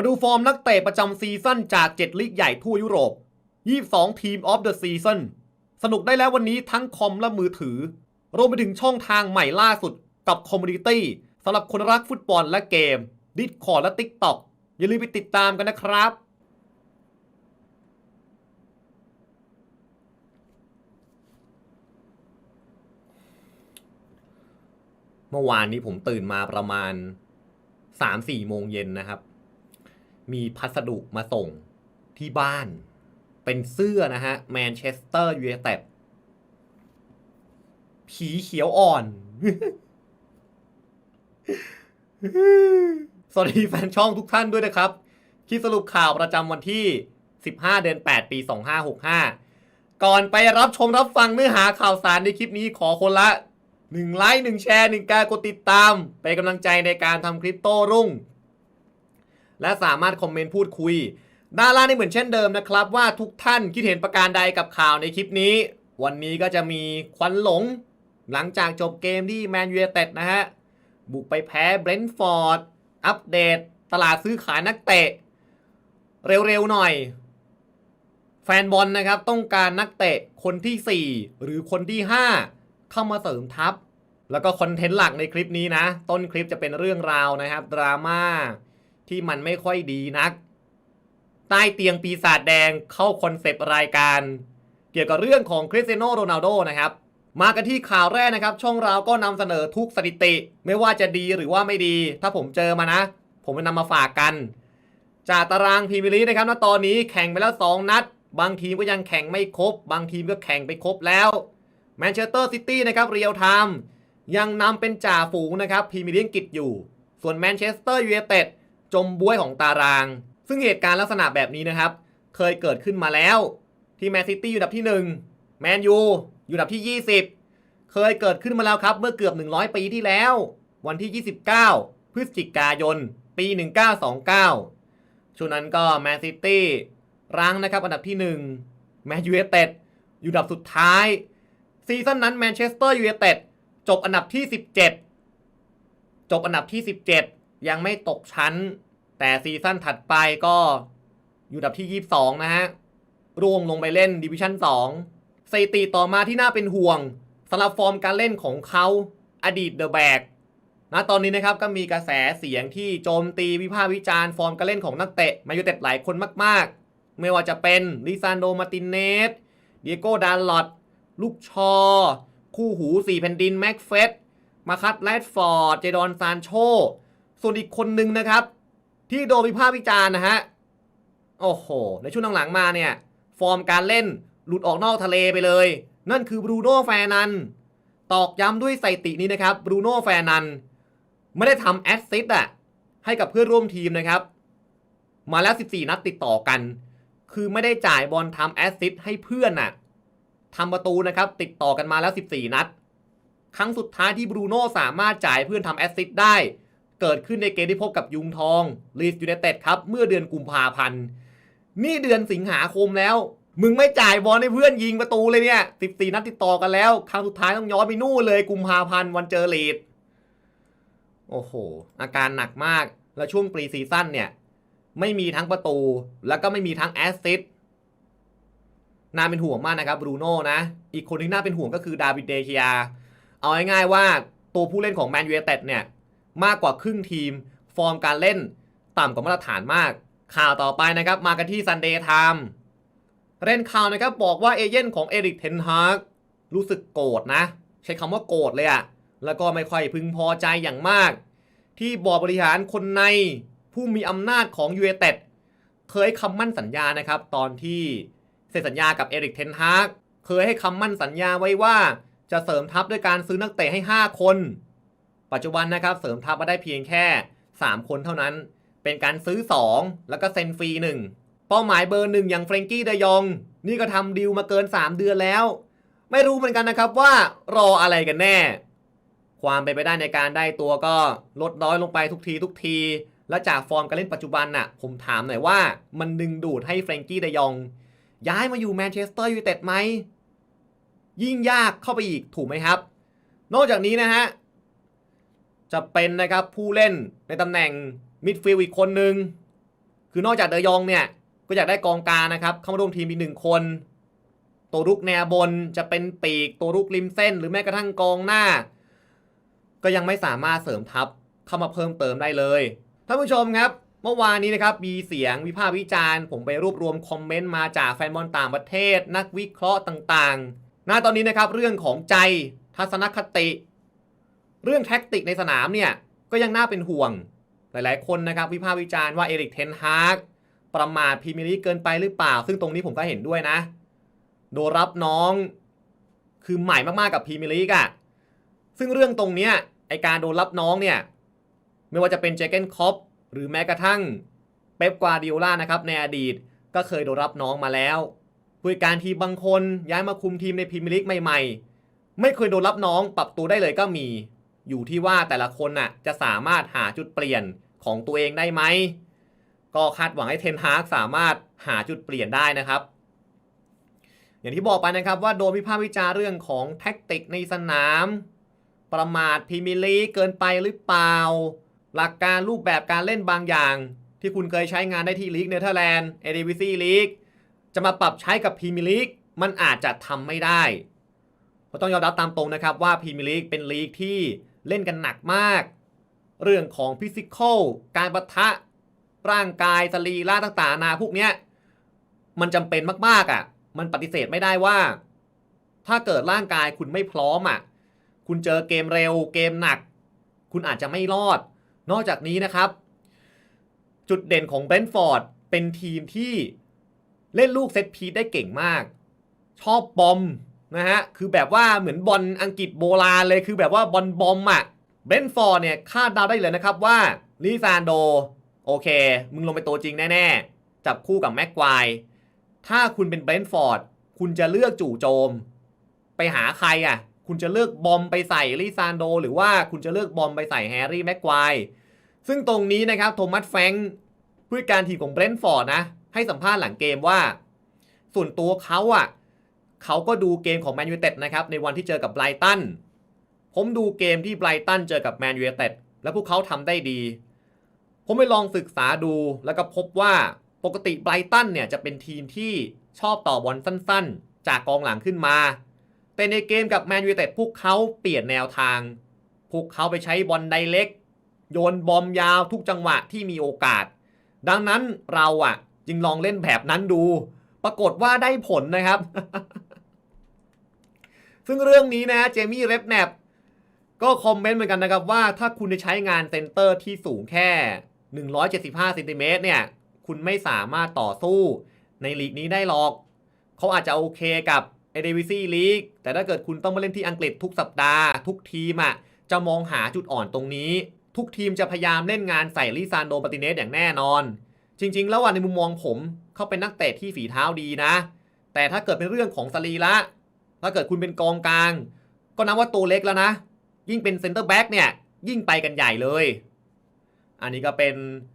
มาดูฟอร์มนักเตะประจำซีซั่นจาก 7 ลีกใหญ่ทั่วยุโรป 22 ทีมออฟเดอะซีซั่นสนุกได้แล้ววันนี้ทั้งคอมและมือถือ รวมไปถึงช่องทางใหม่ล่าสุดกับคอมมูนิตี้สำหรับคนรักฟุตบอลและเกม ดิสคอร์และ TikTok อย่าลืมไปติดตามกันนะครับ เมื่อวานนี้ผมตื่นมาประมาณ3-4โมงเย็นนะครับ มีพัสดุมาส่งที่บ้าน เป็นเสื้อนะฮะแมนเชสเตอร์ยูไนเต็ดผีเขียวอ่อน สวัสดีแฟนช่องทุกท่านด้วยนะครับคลิปสรุปข่าวประจำวันที่ 15 เดือน 8 ปี 2565 ก่อนไปรับชมรับฟังเนื้อหาข่าวสารในคลิปนี้ขอคนละ 1 ไลค์ 1 แชร์ 1 การกดติดตามเป็นกำลังใจในการทำคริปโตรุ่ง และสามารถคอมเมนต์พูดคุย ด้านล่างนี่เหมือนเช่นเดิมนะครับ ว่าทุกท่านคิดเห็นประการใดกับข่าวในคลิปนี้ วันนี้ก็จะมีควันหลง หลังจากจบเกมที่แมนยูไนเต็ดนะฮะ บุกไปแพ้เบรนท์ฟอร์ด อัปเดต ตลาดซื้อขายนักเตะ เร็วๆหน่อย แฟนบอลนะครับต้องการนักเตะคนที่ 4 หรือคนที่ 5 เข้ามาเสริมทัพแล้วก็คอนเทนต์หลักในคลิปนี้นะ ต้นคลิปจะเป็นเรื่องราวนะครับ ดราม่า ที่มันไม่ค่อยดีนัก ใต้เตียงปีศาจแดงเข้าคอนเซปต์รายการ เกี่ยวกับเรื่องของคริสเตียโนโรนัลโดนะครับ มากันที่ข่าวแรกนะครับ ช่องเราก็นำเสนอทุกสถิติ ไม่ว่าจะดีหรือว่าไม่ดี ถ้าผมเจอมานะ ผมจะนำมาฝากกัน จากตารางพรีเมียร์ลีกนะครับณตอนนี้แข่งไปแล้ว 2 นัด บางทีมก็ยังแข่งไม่ครบ บางทีมก็แข่งไปครบแล้วแมนเชสเตอร์ซิตี้นะครับเรียลไทม์ยังนำเป็นจ่าฝูงนะครับพรีเมียร์ลีกอังกฤษอยู่ ส่วนแมนเชสเตอร์ยูไนเต็ด จมบ้วยของตาราง ซึ่งเหตุการณ์ลักษณะแบบนี้นะครับ เคยเกิดขึ้นมาแล้ว ที่แมนซิตี้อยู่อันดับที่1แมนยูอยู่อันดับที่ 20 เคยเกิดขึ้นมาแล้วครับ เมื่อเกือบ 100 ปีที่แล้ว วันที่ 29 พฤศจิกายน ปี 1929ช่วงนั้นก็แมนซิตี้รั้งนะครับ อันดับที่1แมนยูไนเต็ดอยู่อันดับสุดท้าย ซีซั่นนั้นแมนเชสเตอร์ยูไนเต็ดจบอันดับที่ 17 จบอันดับที่ 17 ยังไม่ตกชั้น แต่ซีซั่นถัดไปก็อยู่ดับที่ 22 นะฮะร่วงลงไปเล่นดิวิชั่น2สถิติต่อมาที่น่าเป็นห่วงสำหรับฟอร์มการเล่นของเขาอดีตเดอะแบกนะตอนนี้นะครับก็มีกระแสเสียงที่โจมตีวิพากษ์วิจารณ์ฟอร์มการเล่นของนักเตะมายูเต็ดหลายคนมากๆ ไม่ว่าจะเป็นลิซานโดมาตินเนสเดียโกดาลอดลูกชอ คู่หูสี่แผ่นดินแม็กเฟสมาคัตแรดฟอร์ด เจดอนซานโช ส่วนอีกคนนึงนะครับ ที่โดนวิพากษ์วิจารณ์นะฮะ โอ้โห ในช่วงหลังๆมาเนี่ย ฟอร์มการเล่นหลุดออกนอกทะเลไปเลย นั่นคือบรูโน่แฟนัน ตอกย้ำด้วยสถิตินี้นะครับ บรูโน่แฟนัน ไม่ได้ทำแอสซิสต์อะให้กับเพื่อนร่วมทีมนะครับ มาแล้ว 14 นัดติดต่อกัน คือไม่ได้จ่ายบอลทำแอสซิสต์ให้เพื่อนน่ะทำประตูนะครับ ติดต่อกันมาแล้ว 14 นัด ครั้งสุดท้ายที่บรูโน่สามารถจ่ายเพื่อนทำแอสซิสต์ได้ เกิดขึ้นในเกมที่พบกับยุงทองลีสยูไนเต็ดครับเมื่อเดือนกุมภาพันธ์นี่เดือนสิงหาคมแล้ว มึงไม่จ่ายบอลให้เพื่อนยิงประตูเลยเนี่ย14นัดติดต่อกันแล้ว ครั้งสุดท้ายต้องย้อนไปนู่นเลยกุมภาพันธ์วันเจอลีดโอ้โห อาการหนักมากแล้วช่วงปรีซีซั่นเนี่ย ไม่มีทั้งประตู แล้วก็ไม่มีทั้งแอสซิสต์น่าเป็นห่วงมากนะครับบรูโน่นะ อีกคนที่น่าเป็นห่วงก็คือดาวิดเดเคีย เอาง่ายๆว่าตัวผู้เล่นของแมนยูไนเต็ดเนี่ย มากกว่าครึ่งทีม ฟอร์มการเล่นต่ำกว่ามาตรฐานมาก ข่าวต่อไปนะครับมากันที่ซันเดย์ไทม์เรนข่าวนะครับบอกว่าเอเย่นของเอริกเทนฮากรู้สึกโกรธนะ ใช้คำว่าโกรธเลยอะแล้วก็ไม่ค่อยพึงพอใจอย่างมาก ที่บอร์ดบริหารคนในผู้มีอำนาจของยูเอเต็ดเคยคำมั่นสัญญานะครับ ตอนที่เซ็นสัญญากับเอริกเทนฮากเคยให้คำมั่นสัญญาไว้ว่าจะเสริมทัพด้วยการซื้อนักเตะให้ 5 คน ปัจจุบันนะครับเสริมทัพมาได้เพียงแค่ 3 คนเท่านั้น เป็นการซื้อ 2 แล้วก็เซ็นฟรี 1 เป้าหมายเบอร์หนึ่งอย่างเฟรงกี้เดยอง นี่ก็ทำดีลมาเกิน 3 เดือนแล้ว ไม่รู้เหมือนกันนะครับว่ารออะไรกันแน่ ความเป็นไปได้ในการได้ตัวก็ลดน้อยลงไปทุกทีทุกที และจากฟอร์มการเล่นปัจจุบันน่ะผมถามหน่อยว่ามันดึงดูดให้เฟรงกี้เดยอง ย้ายมาอยู่แมนเชสเตอร์ยูไนเต็ดไหมยิ่งยากเข้าไปอีกถูกไหมครับ นอกจากนี้นะฮะ จะเป็นนะครับผู้เล่นในตำแหน่งมิดฟิลด์อีกคนหนึ่งคือนอกจากเดยองเนี่ย ก็อยากได้กองกลางนะครับ เข้ามาร่วมทีมอีกหนึ่งคน ตัวรุกแนวบนจะเป็นปีก ตัวรุกริมเส้น หรือแม้กระทั่งกองหน้า ก็ยังไม่สามารถเสริมทัพเข้ามาเพิ่มเติมได้เลยท่านผู้ชมครับ เมื่อวานนี้นะครับมีเสียงวิพากษ์วิจารณ์ ผมไปรวบรวมคอมเมนต์มาจากแฟนบอลต่างประเทศ นักวิเคราะห์ต่างๆณตอนนี้นะครับเรื่องของใจทัศนคติ เรื่องแท็กติกในสนามเนี่ยก็ยังน่าเป็นห่วง หลายๆ คนนะครับวิพากษ์วิจารณ์ว่าเอริกเทนฮากประมาทพรีเมียร์ลีกเกินไปหรือเปล่า ซึ่งตรงนี้ผมก็เห็นด้วยนะ โดนรับน้องคือใหม่มาก ๆ กับพรีเมียร์ลีกอะซึ่งเรื่องตรงเนี้ยไอการโดนรับน้องเนี่ยไม่ว่าจะเป็นเจเกนคอปหรือแม้กระทั่งเป๊ปกวาดิโอลานะครับในอดีตก็เคยโดนรับน้องมาแล้วผู้การทีบางคนย้ายมาคุมทีมในพรีเมียร์ลีกใหม่ ๆ ไม่เคยโดนรับน้องปรับตัวได้เลยก็มี อยู่ที่ว่าแต่ละคนน่ะจะสามารถหาจุดเปลี่ยนของตัวเองได้ไหม ก็คาดหวังให้เทนฮากสามารถหาจุดเปลี่ยนได้นะครับ อย่างที่บอกไปนะครับว่าโดนวิพากษ์วิจารเรื่องของแท็กติกในสนาม ประมาทพรีเมียร์ลีกเกินไปหรือเปล่า หลักการรูปแบบการเล่นบางอย่าง ที่คุณเคยใช้งานได้ที่ลีกเนเธอร์แลนด์เอเดวิซีลีกจะมาปรับใช้กับพรีเมียร์ลีกมันอาจจะทำไม่ได้เพราะต้องยอมรับตามตรงนะครับว่าพรีเมียร์ลีกเป็นลีกที่ เล่นกันหนักมาก เรื่องของฟิสิกอลการประทะร่างกายสรีร่าต่างๆนานาพวกเนี้ยมันจำเป็นมากๆอะ มันปฏิเสธไม่ได้ว่า ถ้าเกิดร่างกายคุณไม่พร้อมอะ คุณเจอเกมเร็วเกมหนัก คุณอาจจะไม่รอด นอกจากนี้นะครับ จุดเด่นของเบรนท์ฟอร์ดเป็นทีมที่เล่นลูกเซตพีได้เก่งมาก ชอบบอม นะฮะ คือแบบว่าเหมือนบอลอังกฤษโบราณเลยคือแบบว่าบอลบอมอะเบนฟอร์ดเนี่ยคาดเดาได้เลยนะครับว่าลิซานโด โอเค มึงลงไปตัวจริงแน่ ๆ จับคู่กับแม็กควายถ้าคุณเป็นเบนฟอร์ดคุณจะเลือกจู่โจม ไปหาใครอะ คุณจะเลือกบอมไปใส่ลิซานโด หรือว่าคุณจะเลือกบอมไปใส่แฮร์รี่แม็กควายซึ่งตรงนี้นะครับโทมัสแฟงผู้การทีมของเบรนฟอร์ดนะให้สัมภาษณ์หลังเกมว่า ส่วนตัวเขาอะ เขาก็ดูเกมของแมนยูเต็ดนะครับในวันที่เจอกับไบรตันผมดูเกมที่ไบรตันเจอกับแมนยูเต็ดแล้วพวกเขาทำได้ดี ผมไปลองศึกษาดูแล้วก็พบว่าปกติไบรตันเนี่ยจะเป็นทีมที่ชอบต่อบอลสั้นๆ จากกองหลังขึ้นมา แต่ในเกมกับแมนยูเต็ดพวกเขาเปลี่ยนแนวทาง พวกเขาไปใช้บอลไดเล็ก โยนบอมยาวทุกจังหวะที่มีโอกาส ดังนั้นเราอะจึงลองเล่นแบบนั้นดู ปรากฏว่าได้ผลนะครับ ซึ่งเรื่องนี้นะเจมี่เรฟแนปก็คอมเมนต์เหมือนกันนะครับว่าถ้าคุณจะใช้งานเซนเตอร์ที่สูงแค่ 175เซนติเมตรเนี่ย คุณไม่สามารถต่อสู้ในลีกนี้ได้หรอก เขาอาจจะโอเคกับเอเดวิซีลีกแต่ถ้าเกิดคุณต้องมาเล่นที่อังกฤษทุกสัปดาห์ ทุกทีมอะจะมองหาจุดอ่อนตรงนี้ ทุกทีมจะพยายามเล่นงานใส่ลิซานโดปาติเนสอย่างแน่นอน จริง ๆ แล้ววันในมุมมองผมเขาเป็นนักเตะที่ฝีเท้าดีนะ แต่ถ้าเกิดเป็นเรื่องของสรีระ ถ้าเกิดคุณเป็นกองกลาง ก็นับว่าตัวเล็กแล้วนะ ยิ่งเป็นเซนเตอร์แบ็กเนี่ยยิ่งไปกันใหญ่เลย อันนี้ก็เป็น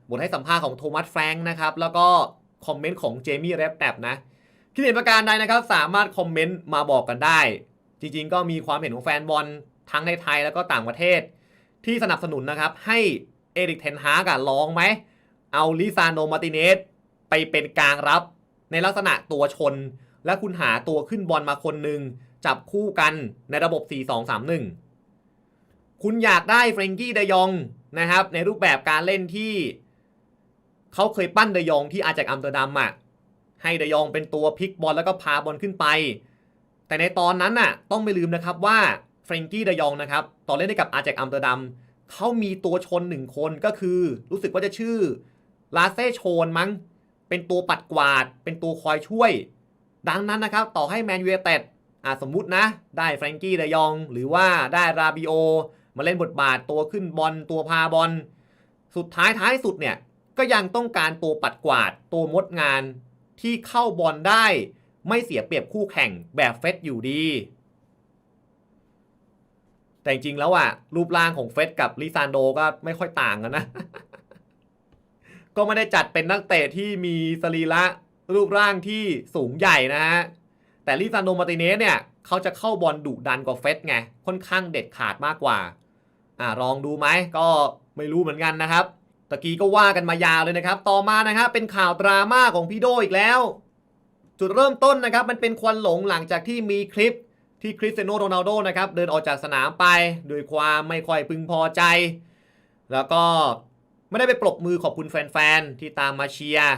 บทให้สัมภาษณ์ของโทมัสแฟรงค์นะครับ แล้วก็คอมเมนต์ของเจมี่แรปแตบนะคิดเห็นประการใดนะครับ สามารถคอมเมนต์มาบอกกันได้ จริงๆ ก็มีความเห็นของแฟนบอลทั้งในไทยแล้วก็ต่างประเทศ ที่สนับสนุนนะครับ ให้เอริกเทนฮากลองไหม เอาลิซานโนมาติเนสไปเป็นกลางรับในลักษณะตัวชน และคุณหาตัวขึ้นบอลมาคนหนึ่งจับคู่กันในระบบ 4-2-3-1 คุณอยากได้เฟรงกี้เดยองนะครับ ในรูปแบบการเล่นที่เขาเคยปั้นเดยองที่อาจากอัมสเตอร์ดัมอะให้เดยองเป็นตัวพลิกบอลแล้วก็พาบอลขึ้นไป แต่ในตอนนั้นน่ะต้องไม่ลืมนะครับว่าเฟรงกี้เดยองนะครับตอนเล่นให้กับอาจากอัมสเตอร์ดัมเขามีตัวชนหนึ่งคนก็คือ รู้สึกว่าจะชื่อลาเซ่โชนมั้งเป็นตัวปัดกวาด เป็นตัวคอยช่วย ดังนั้นนะครับต่อให้แมนยูไนเต็ดสมมุตินะ ได้แฟรงกี้เดยอง หรือว่าได้ราบิโอ มาเล่นบทบาทตัวขึ้นบอลตัวพาบอลสุดท้ายท้ายสุดเนี่ยก็ยังต้องการตัวปัดกวาดตัวมดงานที่เข้าบอลได้ ไม่เสียเปรียบคู่แข่งแบบเฟสอยู่ดี แต่จริงๆแล้วอะรูปร่างของเฟสกับลิซานโดก็ไม่ค่อยต่างกันนะ ก็ไม่ได้จัดเป็นนักเตะที่มีสรีระ รูปร่างที่สูงใหญ่นะฮะ แต่ลิซานโดมาติเนสเนี่ย เขาจะเข้าบอลดุดันกว่าเฟสไง ค่อนข้างเด็ดขาดมากกว่า อ่าลองดูไหม ก็ไม่รู้เหมือนกันนะครับ ตะกี้ก็ว่ากันมายาวเลยนะครับ ต่อมานะครับเป็นข่าวดราม่าของพี่โดอีกแล้ว จุดเริ่มต้นนะครับ มันเป็นควันหลงหลังจากที่มีคลิปที่คริสเตียโนโรนัลโดนะครับ เดินออกจากสนามไปด้วยความไม่ค่อยพึงพอใจ แล้วก็ไม่ได้ไปปรบมือขอบคุณแฟนๆที่ตามมาเชียร์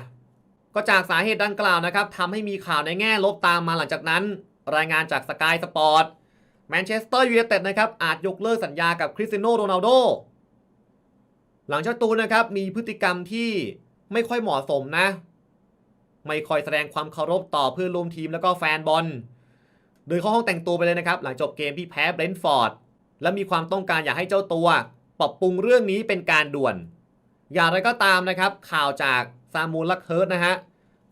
ก็จากสาเหตุดังกล่าวนะครับทำให้มีข่าวในแง่ลบตามมาหลังจากนั้น รายงานจากสกายสปอร์ตแมนเชสเตอร์ยูไนเต็ดนะครับอาจยกเลิกสัญญากับคริสเตียโนโรนัลโดหลังเจ้าตูนนะครับมีพฤติกรรมที่ไม่ค่อยเหมาะสมนะ ไม่ค่อยแสดงความเคารพต่อเพื่อนร่วมทีมแล้วก็แฟนบอลโดยเข้าห้องแต่งตัวไปเลยนะครับ หลังจบเกมที่แพ้เบรนท์ฟอร์ดและมีความต้องการอยากให้เจ้าตัว ปรับปรุงเรื่องนี้เป็นการด่วน อย่างไรก็ตามนะครับ ข่าวจาก ซามูลลักเฮิร์ตนะฮะ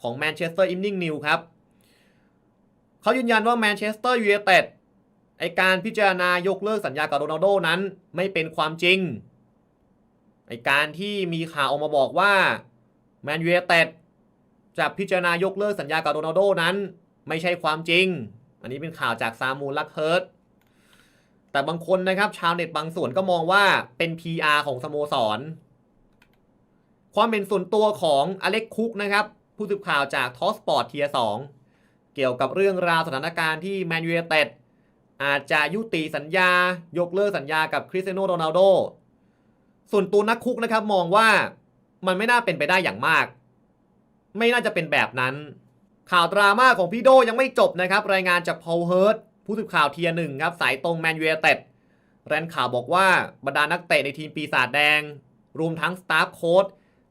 ของแมนเชสเตอร์อิ n นิ่งนิวครับเขายืนยันว่าแมนเชสเตอร์ยูไนเต็ดไอการพิจารณายกเลิกสัญญากับโรนัลโดนั้นไม่เป็นความจริง ไอการที่มีข่าวออกมาบอกว่าแมนยูไนเต็ดจะพิจารณายกเลิกสัญญากับโรนัลโดนั้น ไม่ใช่ความจริง อันนี้เป็นข่าวจากซามูลลักเฮิร์ตแต่บางคนนะครับชาวเน็ตบางส่วนก็มองว่าเป็น PR ของสโมสร ความเป็นส่วนตัวของอเล็กคุกนะครับ ผู้สื่อข่าวจากทอสปอร์ตเทียสองเกี่ยวกับเรื่องราวสถานการณ์ที่แมนยูไนเต็ดอาจจะยุติสัญญายกเลิกสัญญากับคริสเตียโนโรนัลโดส่วนตัวนักคุกนะครับมองว่ามันไม่น่าเป็นไปได้อย่างมาก ไม่น่าจะเป็นแบบนั้น ข่าวดราม่าของพี่โดยังไม่จบนะครับ รายงานจากพอลเฮิร์ตผู้สื่อข่าวเทียหนึ่งครับ สายตรงแมนยูไนเต็ดแรนข่าวบอกว่าบรรดานักเตะในทีมปีศาจแดง รวมทั้งสตาฟโค้ช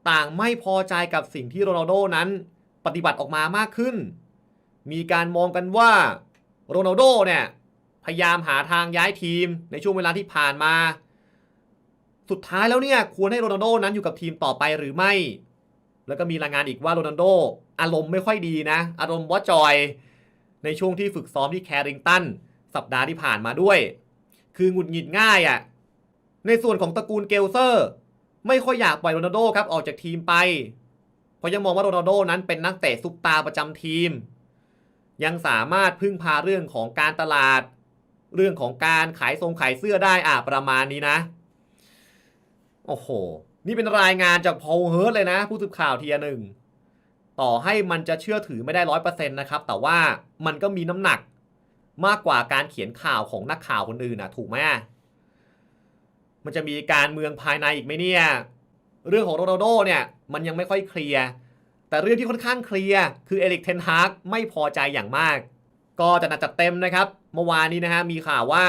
ต่างไม่พอใจกับสิ่งที่โรนัลโดนั้นปฏิบัติออกมามากขึ้น มีการมองกันว่าโรนัลโดเนี่ยพยายามหาทางย้ายทีมในช่วงเวลาที่ผ่านมา สุดท้ายแล้วเนี่ยควรให้โรนัลโดนั้นอยู่กับทีมต่อไปหรือไม่ แล้วก็มีรายงานอีกว่าโรนัลโดอารมณ์ไม่ค่อยดีนะ อารมณ์วอจอย ในช่วงที่ฝึกซ้อมที่แคริงตันสัปดาห์ที่ผ่านมาด้วย คือหงุดหงิดง่ายอะ่ะ ในส่วนของตระกูลเกลเซอร์ ไม่ค่อยอยากปล่อยโรนัลโดครับออกจากทีมไป เพราะยังมองว่าโรนัลโดนั้นเป็นนักเตะซุปตาประจำทีม ยังสามารถพึ่งพาเรื่องของการตลาด เรื่องของการขายทรงขายเสื้อได้อะประมาณนี้นะ โอ้โห นี่เป็นรายงานจากพอลเฮิร์ตเลยนะ ผู้สื่อข่าวทีหนึ่งต่อให้มันจะเชื่อถือไม่ได้ร้อยเปอร์เซ็นต์นะครับ แต่ว่ามันก็มีน้ำหนักมากกว่าการเขียนข่าวของนักข่าวคนอื่นนะถูกไหม มันจะมีการเมืองภายในอีกไหมเนี่ย เรื่องของโรนัลโดเนี่ยมันยังไม่ค่อยเคลียร์ แต่เรื่องที่ค่อนข้างเคลียร์คือเอริกเทนฮากไม่พอใจอย่างมาก ก็จะนัดจัดเต็มนะครับ เมื่อวานนี้นะฮะมีข่าวว่า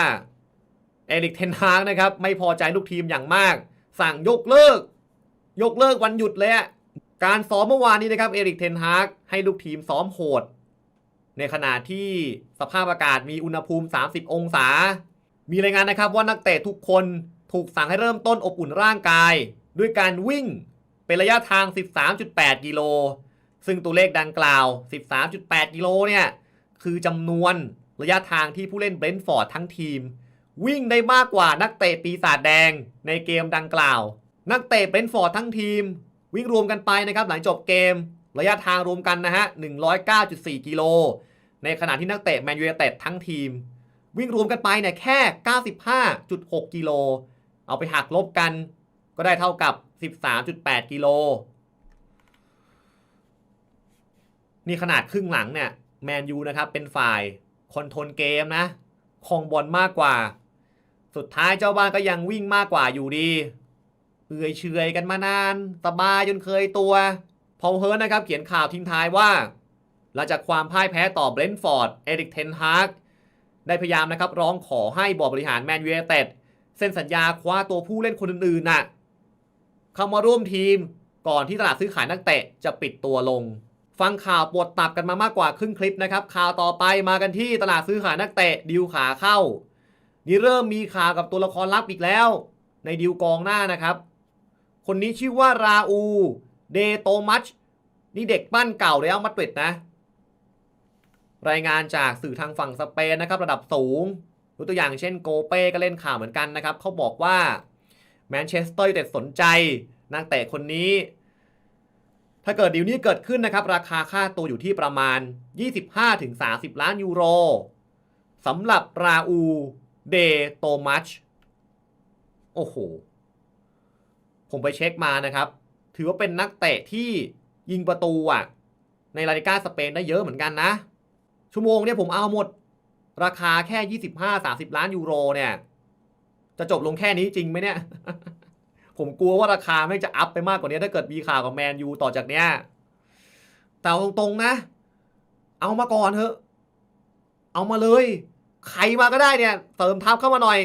เอริกเทนฮากนะครับไม่พอใจลูกทีมอย่างมาก สั่งยกเลิก ยกเลิกวันหยุดเลยอะการซ้อมเมื่อวานนี้นะครับเอริกเทนฮากให้ลูกทีมซ้อมโหด ในขณะที่สภาพอากาศมีอุณหภูมิ 30 องศา มีรายงานนะครับว่านักเตะทุกคน ถูกสั่งให้เริ่มต้นอบอุ่นร่างกาย ด้วยการวิ่งเป็นระยะทาง 13.8 กิโล ซึ่งตัวเลขดังกล่าว 13.8 กิโลเนี่ย คือจำนวนระยะทางที่ผู้เล่นเบรนท์ฟอร์ดทั้งทีม วิ่งได้มากกว่านักเตะปีศาจแดงในเกมดังกล่าว นักเตะเบรนท์ฟอร์ดทั้งทีม วิ่งรวมกันไปนะครับหลังจบเกม ระยะทางรวมกันนะฮะ 109.4 กิโล ในขณะที่นักเตะแมนยูไนเต็ดทั้งทีม วิ่งรวมกันไปเนี่ยแค่ 95.6 กิโล เอาไปหักลบกัน ก็ได้เท่ากับ 13.8 กิโล นี่ขนาดครึ่งหลังเนี่ยแมนยูนะครับ เป็นฝ่ายคอนโทรลเกมนะคองบอลมากกว่า สุดท้ายเจ้าบ้านก็ยังวิ่งมากกว่าอยู่ดีเอื่อยเฉยกันมานานสบายจนเคยตัว พอเฮิร์นนะครับ เขียนข่าวทิ้งท้ายว่า หลังจากความพ่ายแพ้ต่อเบรนท์ฟอร์ด เอริกเทนฮาร์กได้พยายามนะครับ ร้องขอให้บอร์ดบริหารแมนยูไนเต็ด เซ็นสัญญาคว้าตัวผู้เล่นคนอื่นๆน่ะเข้ามาร่วมทีมก่อนที่ตลาดซื้อขายนักเตะจะปิดตัวลง ฟังข่าวปวดตับกันมามากกว่าครึ่งคลิปนะครับ ข่าวต่อไปมากันที่ตลาดซื้อขายนักเตะดิวขาเข้า นี่เริ่มมีข่าวกับตัวละครลับอีกแล้ว ในดิวกองหน้านะครับ คนนี้ชื่อว่าราอูเดโตมัชนี่เด็กปั้นเก่าแล้วมาดริดนะ รายงานจากสื่อทางฝั่งสเปนนะครับระดับสูง ยกตัวอย่างเช่นโกเป้ก็เล่นข่าวเหมือนกันนะครับเขาบอกว่าแมนเชสเตอร์ยูไนเต็ดสนใจนักเตะคนนี้ ถ้าเกิดดีลนี้เกิดขึ้นนะครับ ราคาค่าตัวอยู่ที่ประมาณ 25-30 ล้านยูโรสำหรับราอูเดโตมัชโอ้โหผผมไปเช็คมานะครับ ถือว่าเป็นนักเตะที่ยิงประตูอะ ในลาลิก้าสเปนได้เยอะเหมือนกันนะ ชั่วโมงเนี่ยผมเอาหมด ราคาแค่ 25-30 ล้านยูโรเนี่ย จะจบลงแค่นี้จริงไหมเนี่ย ผมกลัวว่าราคาไม่จะอัพไปมากกว่านี้ ถ้าเกิดมีข่าวกับแมนยูต่อจากเนี้ยแต่ตรงๆนะ เอามาก่อนเถอะ เอามาเลย ใครมาก็ได้เนี่ยเสริมทัพเข้ามาหน่อย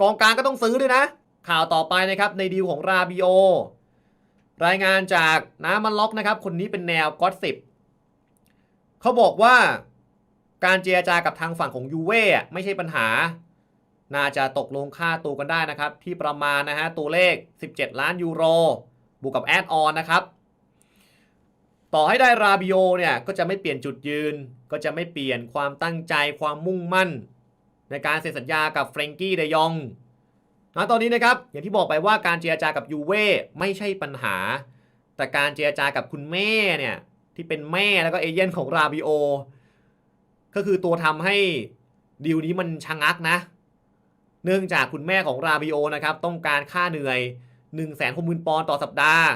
กองกลางก็ต้องซื้อด้วยนะ ข่าวต่อไปนะครับในดีลของราบิโอรายงานจากน้ำมันล็อกนะครับ คนนี้เป็นแนวก็อตสิบเขาบอกว่า การเจรจากับทางฝั่งของยูเว่ไม่ใช่ปัญหา น่าจะตกลงค่าตัวกันได้นะครับ ที่ประมาณนะฮะตัวเลข 17 ล้านยูโรบวกกับแอดออนนะครับ ต่อให้ได้ราบิโอเนี่ยก็จะไม่เปลี่ยนจุดยืน ก็จะไม่เปลี่ยนความตั้งใจความมุ่งมั่น ในการเซ็นสัญญากับเฟรงกี้เดยองณตอนนี้นะครับอย่างที่บอกไปว่าการเจรจากับยูเว่ไม่ใช่ปัญหา แต่การเจรจากับคุณแม่เนี่ยที่เป็นแม่แล้วก็เอเย่นของราบิโอ ก็คือตัวทำให้ดีลนี้มันชะงักนะ เนื่องจากคุณแม่ของราบิโอนะครับต้องการค่าเหนื่อย1นึ่งแสนหกหมื่นปอนต่อสัปดาห์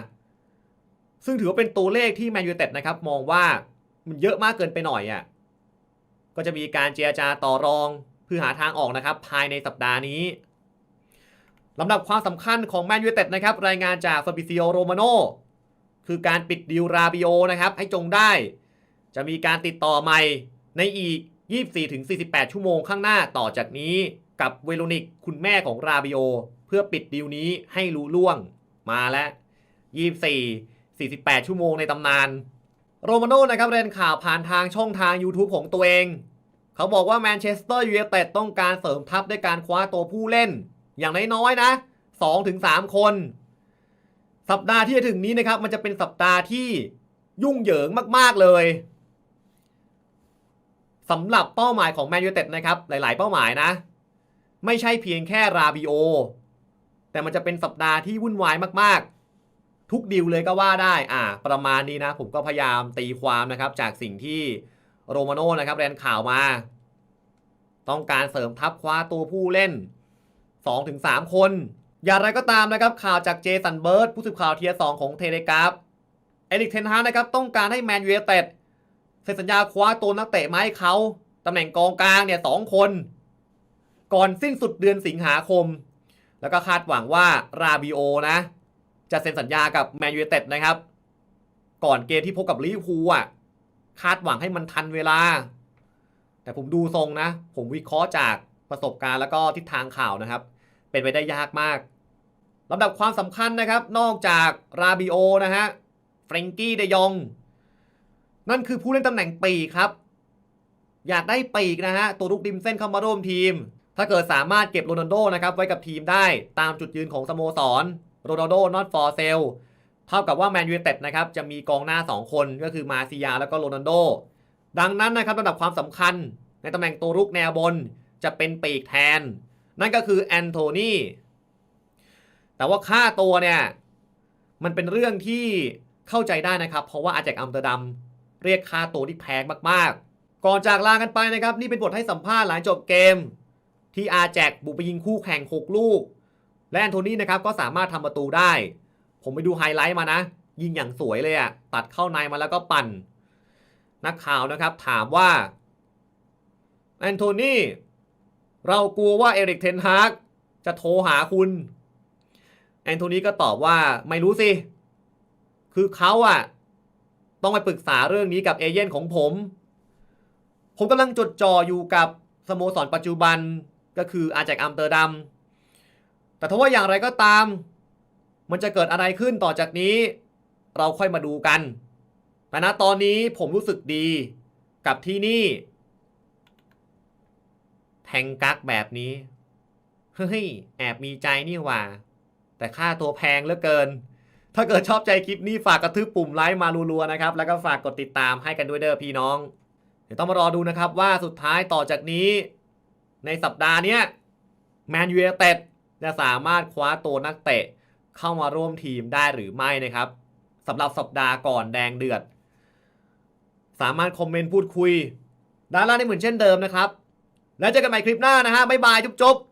ซึ่งถือว่าเป็นตัวเลขที่แมนยูเต็ดนะครับมองว่ามันเยอะมากเกินไปหน่อยอะ่ะก็จะมีการเจรจาต่อรองเพื่อหาทางออกนะครับ ภายในสัปดาห์นี้ลำดับความสำคัญของแมนยูเต็ดนะครับรายงานจากฟาบิซิโอโรมาโนคือการปิดดีลราบิโอนะครับให้จงได้ จะมีการติดต่อใหม่ ในอีก 24-48 ชั่วโมงข้างหน้าต่อจากนี้ กับเวโรนิกคุณแม่ของราบิโอ เพื่อปิดดีลนี้ให้รู้ล่วงมาแล้ว 24 48 ชั่วโมงในตำนาน โรมาโน่นะครับเรียนข่าวผ่านทางช่องทาง YouTube ของตัวเอง เขาบอกว่าแมนเชสเตอร์ยูไนเต็ดต้องการเสริมทัพด้วยการคว้าตัวผู้เล่น อย่างน้อยๆนะ 2-3 คน สัปดาห์ที่จะถึงนี้นะครับ มันจะเป็นสัปดาห์ที่ยุ่งเหยิงมากๆเลย สำหรับเป้าหมายของแมนยูเต็ดนะครับ หลาย ๆ เป้าหมายนะ ไม่ใช่เพียงแค่ราบิโอ แต่มันจะเป็นสัปดาห์ที่วุ่นวายมาก ๆ ทุกดิวเลยก็ว่าได้ อ่า ประมาณนี้นะ ผมก็พยายามตีความนะครับ จากสิ่งที่โรมาโน่นะครับแรนข่าวมา ต้องการเสริมทัพคว้าตัวผู้เล่น 2-3 คน อย่างไรก็ตามนะครับข่าวจากเจสันเบิร์ดผู้สื่อข่าวเทียร์สของเทเลกราฟเอริกเทนฮานะครับต้องการให้แมนยูเต็ด เซ็นสัญญาคว้าตัวนักเตะมาให้เขาตำแหน่งกองกลางเนี่ยสองคน ก่อนสิ้นสุดเดือนสิงหาคม แล้วก็คาดหวังว่าราบิโอนะ จะเซ็นสัญญากับแมนยูเต็ดนะครับ ก่อนเกมที่พบกับลิเวอร์พูลอะคาดหวังให้มันทันเวลา แต่ผมดูทรงนะ ผมวิเคราะห์จากประสบการณ์แล้วก็ทิศทางข่าวนะครับ เป็นไปได้ยากมากลำดับความสำคัญนะครับ นอกจากราบิโอนะฮะเฟรงกี้เดยอง นั่นคือผู้เล่นตำแหน่งปีกครับ อยากได้ปีกนะฮะ ตัวลุกริมเส้นเข้ามาร่วมทีม ถ้าเกิดสามารถเก็บโรนัลโดนะครับ ไว้กับทีมได้ตามจุดยืนของสโมสรโรนัลโด not for sale เท่ากับว่าแมนยูเต็ดนะครับจะมีกองหน้า 2 คนก็คือมาซิยาแล้วก็โรนัลโด ดังนั้นนะครับระดับความสำคัญ ในตำแหน่งตัวรุกแนวบนจะเป็นปีกแทน นั่นก็คือแอนโทนีแต่ว่าค่าตัวเนี่ยมันเป็นเรื่องที่เข้าใจได้นะครับ เพราะว่าอาแจกอัมเตอร์ดัม เรียกค่าตัวที่แพงมากๆ ก่อนจากลากันไปนะครับ นี่เป็นบทให้สัมภาษณ์หลังจบเกม ที่อาแจกบุกไปยิงคู่แข่ง 6 ลูก และแอนโทนีนะครับก็สามารถทำประตูได้ ผมไปดูไฮไลท์มานะ ยิงอย่างสวยเลยอะตัดเข้าในมาแล้วก็ปั่น นักข่าวนะครับถามว่าแอนโทนีเรากลัวว่าเอริกเทนฮากจะโทรหาคุณ แอนโทนีก็ตอบว่าไม่รู้สิ คือเขาอะ ต้องไปปรึกษาเรื่องนี้กับเอเย่นของผม ผมกำลังจดจ่ออยู่กับสโมสรปัจจุบันก็คืออาแจกอัมเตอร์ดัมแต่ถ้าว่าอย่างไรก็ตาม มันจะเกิดอะไรขึ้นต่อจากนี้ เราค่อยมาดูกันแต่ณตอนนี้ผมรู้สึกดีกับที่นี่ แทงกักแบบนี้ เฮ้ย แอบมีใจนี่หว่า แต่ค่าตัวแพงเหลือเกิน ถ้าเกิดชอบใจคลิปนี้ฝากกระทืบปุ่มไลค์มารัวๆนะครับ แล้วก็ฝากกดติดตามให้กันด้วยเด้อพี่น้อง เดี๋ยวต้องมารอดูนะครับว่าสุดท้ายต่อจากนี้ ในสัปดาห์เนี้ยแมนยูไนเต็ดจะสามารถคว้าตัวนักเตะเข้ามาร่วมทีมได้หรือไม่นะครับสำหรับสัปดาห์ก่อนแดงเดือด สามารถคอมเมนต์พูดคุยด้านล่างได้เหมือนเช่นเดิมนะครับ แล้วเจอกันใหม่คลิปหน้านะฮะบ๊ายบายจุ๊บๆ